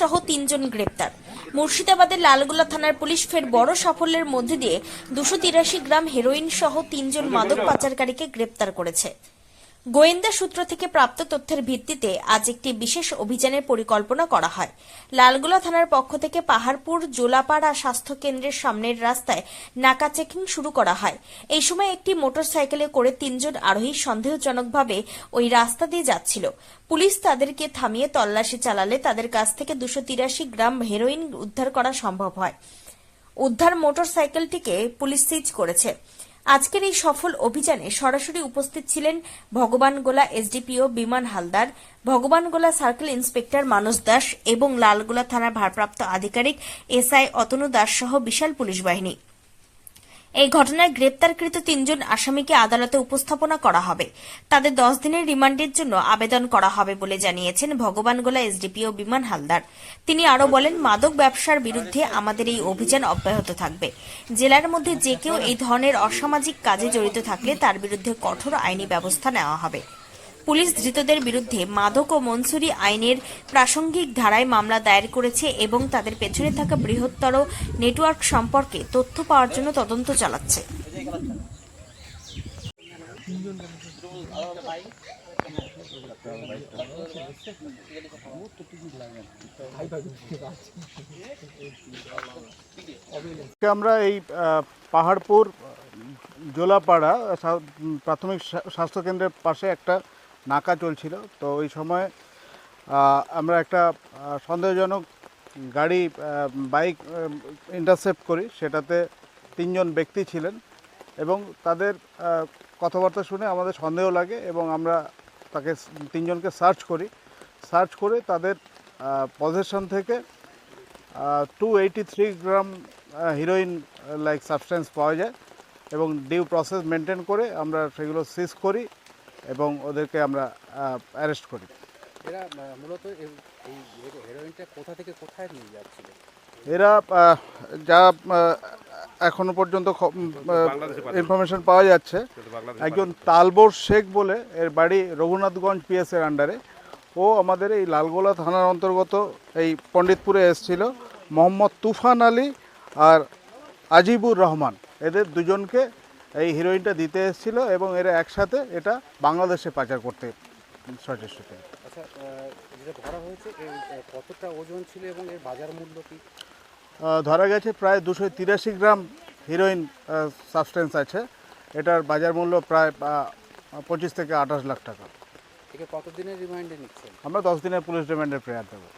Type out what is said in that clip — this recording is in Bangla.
সহ তিনজন গ্রেপ্তার। মুর্শিদাবাদের লালগোলা থানার পুলিশ ফের বড় সাফল্যের মধ্যে দিয়ে দুশো তিরাশি গ্রাম হেরোইন সহ তিনজন মাদক পাচারকারীকে গ্রেপ্তার করেছে। গোয়েন্দা সূত্র থেকে প্রাপ্ত তথ্যের ভিত্তিতে আজ একটি বিশেষ অভিযানের পরিকল্পনা করা হয়। লালগোলা থানার পক্ষ থেকে পাহাড়পুর জোলাপাড়া স্বাস্থ্য কেন্দ্রের সামনের রাস্তায় নাকা চেকিং শুরু করা হয়। এই সময় একটি মোটরসাইকেলে করে তিনজন আরোহী সন্দেহজনকভাবে ওই রাস্তা দিয়ে যাচ্ছিল। পুলিশ তাদেরকে থামিয়ে তল্লাশি চালালে তাদের কাছ থেকে দুশো তিরাশি গ্রাম হেরোইন উদ্ধার করা সম্ভব হয়। উদ্ধার মোটরসাইকেলটিকে পুলিশ সিজ করেছে। আজকের এই সফল অভিযানে সরাসরি উপস্থিত ছিলেন Bhagwangola SDPO Biman Haldar, Bhagwangola circle inspector Manas Das এবং লালগোলা থানার ভারপ্রাপ্ত আধিকারিক এসআই অতনু দাস সহ বিশাল পুলিশ বাহিনী। এই ঘটনায় গ্রেপ্তারকৃত তিনজন আসামিকে আদালতে উপস্থাপনা করা হবে। তাদের দশ দিনের রিমান্ডের জন্য আবেদন করা হবে বলে জানিয়েছেন ভগবানগোলা এসডিপিও বিমান হালদার। তিনি আরও বলেন, মাদক ব্যবসার বিরুদ্ধে আমাদের এই অভিযান অব্যাহত থাকবে। জেলার মধ্যে যে কেউ এই ধরনের অসামাজিক কাজে জড়িত থাকলে তার বিরুদ্ধে কঠোর আইনি ব্যবস্থা নেওয়া হবে। পুলিশ ধৃতদের বিরুদ্ধে মাদক ও মনসুরি আইনের প্রাসঙ্গিক ধারায় মামলা দায়ের করেছে এবং তাদের পেছনে থাকা বৃহত্তর নেটওয়ার্ক সম্পর্কে তথ্য পাওয়ার জন্য তদন্ত চালাচ্ছে। আমরা এই পাহাড়পুর, জোলাপাড়া প্রাথমিক স্বাস্থ্যকেন্দ্রের পাশে একটা নাকা চলছিল। তো ওই সময় আমরা একটা সন্দেহজনক গাড়ি বাইক ইন্টারসেপ্ট করি। সেটাতে তিনজন ব্যক্তি ছিলেন এবং তাদের কথাবার্তা শুনে আমাদের সন্দেহ লাগে এবং আমরা তাকে তিনজনকে সার্চ করি। সার্চ করে তাদের পজিশন থেকে two eighty three gram heroin like substance পাওয়া যায় এবং ডিউ প্রসেস মেনটেন করে আমরা সেগুলো সিজ করি। এবং ওদেরকে আমরা অ্যারেস্ট করি। এরা মূলত এই হেরোইনটা কোথা থেকে কোথায় নিয়ে যাচ্ছিল? এরা যা এখনও পর্যন্ত ইনফরমেশন পাওয়া যাচ্ছে। একজন তালবোর শেখ বলে এর বাড়ি রঘুনাথগঞ্জ পিএস এর আন্ডারে ও আমাদের এই লালগোলা থানার অন্তর্গত এই পণ্ডিতপুরে এসেছিল মোহাম্মদ তুফান আলী আর আজিবুর রহমান। এদের দুজনকে এই হিরোইনটা দিতে এসেছিল এবং এরা একসাথে এটা বাংলাদেশে পাচার করতে সচেষ্ট আচ্ছা যেটা ধরা হয়েছে কতটা ওজন ছিল এবং এর বাজার মূল্য কি? ধরা গেছে প্রায় দুশো তিরাশি গ্রাম হিরোইন সাবস্টেন্স আছে। এটার বাজার মূল্য প্রায় পঁচিশ থেকে আঠাশ লাখ টাকা। কতদিনের রিমাইন্ডে নিচ্ছেন? আমরা দশ দিনের পুলিশ রিমান্ডের প্রেয়ার দেবো।